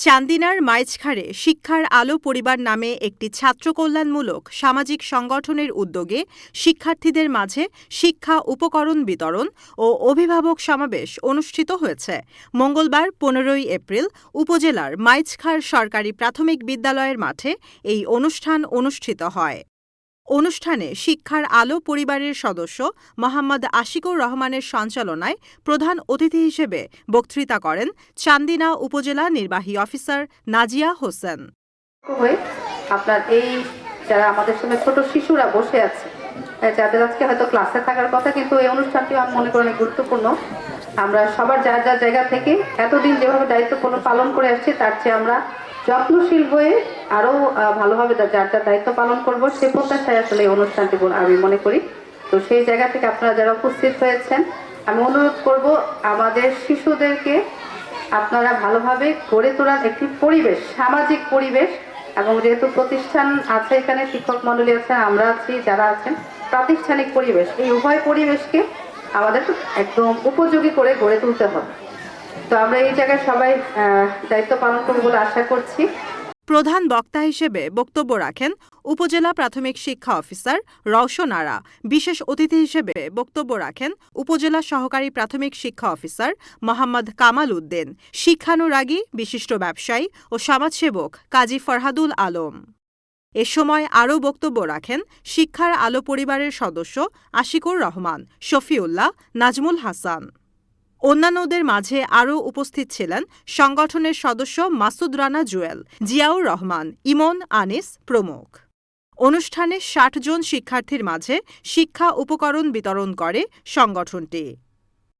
চান্দিনার মাইজখাড়ে শিক্ষার আলো পরিবার নামে একটি ছাত্র কল্যাণমূলক সামাজিক সংগঠনের উদ্যোগে শিক্ষার্থীদের মাঝে শিক্ষা উপকরণ বিতরণ ও অভিভাবক সমাবেশ অনুষ্ঠিত হয়েছে। মঙ্গলবার পনেরোই এপ্রিল উপজেলার মাইজখাড় সরকারি প্রাথমিক বিদ্যালয়ের মাঠে এই অনুষ্ঠান অনুষ্ঠিত হয়। অনুষ্ঠানে শিক্ষার আলো পরিবারের সদস্য মোহাম্মদ আশিকুর রহমানের সঞ্চালনায় প্রধান অতিথি হিসেবে বক্তৃতা করেন চান্দিনা উপজেলা নির্বাহী অফিসার নাজিয়া হোসেন। আপনার এই যারা আমাদের সঙ্গে ছোট শিশুরা বসে আছে যাদের আজকে হয়তো ক্লাসে থাকার কথা, কিন্তু এই অনুষ্ঠানটি আমি মনে করি গুরুত্বপূর্ণ। আমরা সবার যার যার জায়গা থেকে এতদিন যেভাবে দায়িত্বপূর্ণ পালন করে আসছি, তার চেয়ে আমরা যত্নশীল হয়ে আরও ভালোভাবে যার যার দায়িত্ব পালন করব, সে প্রত্যাশায় আসলে এই অনুষ্ঠানটি আমি মনে করি। তো সেই জায়গা থেকে আপনারা যারা উপস্থিত হয়েছেন, আমি অনুরোধ করব আমাদের শিশুদেরকে আপনারা ভালোভাবে গড়ে তোলার একটি পরিবেশ, সামাজিক পরিবেশ, এবং যেহেতু প্রতিষ্ঠান আছে এখানে, শিক্ষক মন্ডলী আছে, আমরা আছি, যারা আছেন, প্রাতিষ্ঠানিক পরিবেশ, এই উভয় পরিবেশকে আমাদের একদম উপযোগী করে গড়ে তুলতে হবে। তো আমরা এই জায়গায় সবাই দায়িত্ব পালন করব বলে আশা করছি। প্রধান বক্তা হিসেবে বক্তব্য রাখেন উপজেলা প্রাথমিক শিক্ষা অফিসার রওশন আরা। বিশেষ অতিথি হিসেবে বক্তব্য রাখেন উপজেলা সহকারী প্রাথমিক শিক্ষা অফিসার মোহাম্মদ কামাল উদ্দিন, শিক্ষানুরাগী বিশিষ্ট ব্যবসায়ী ও সমাজসেবক কাজী ফরহাদুল আলম। এ সময় আরও বক্তব্য রাখেন শিক্ষার আলো পরিবারের সদস্য আশিকুর রহমান, শফিউল্লাহ, নাজমুল হাসান। অন্যান্যদের মাঝে আরও উপস্থিত ছিলেন সংগঠনের সদস্য মাসুদ রানা জুয়েল, জিয়াউর রহমান, ইমন আনিস প্রমুখ। অনুষ্ঠানে ষাট জন শিক্ষার্থীর মাঝে শিক্ষা উপকরণ বিতরণ করে সংগঠনটি।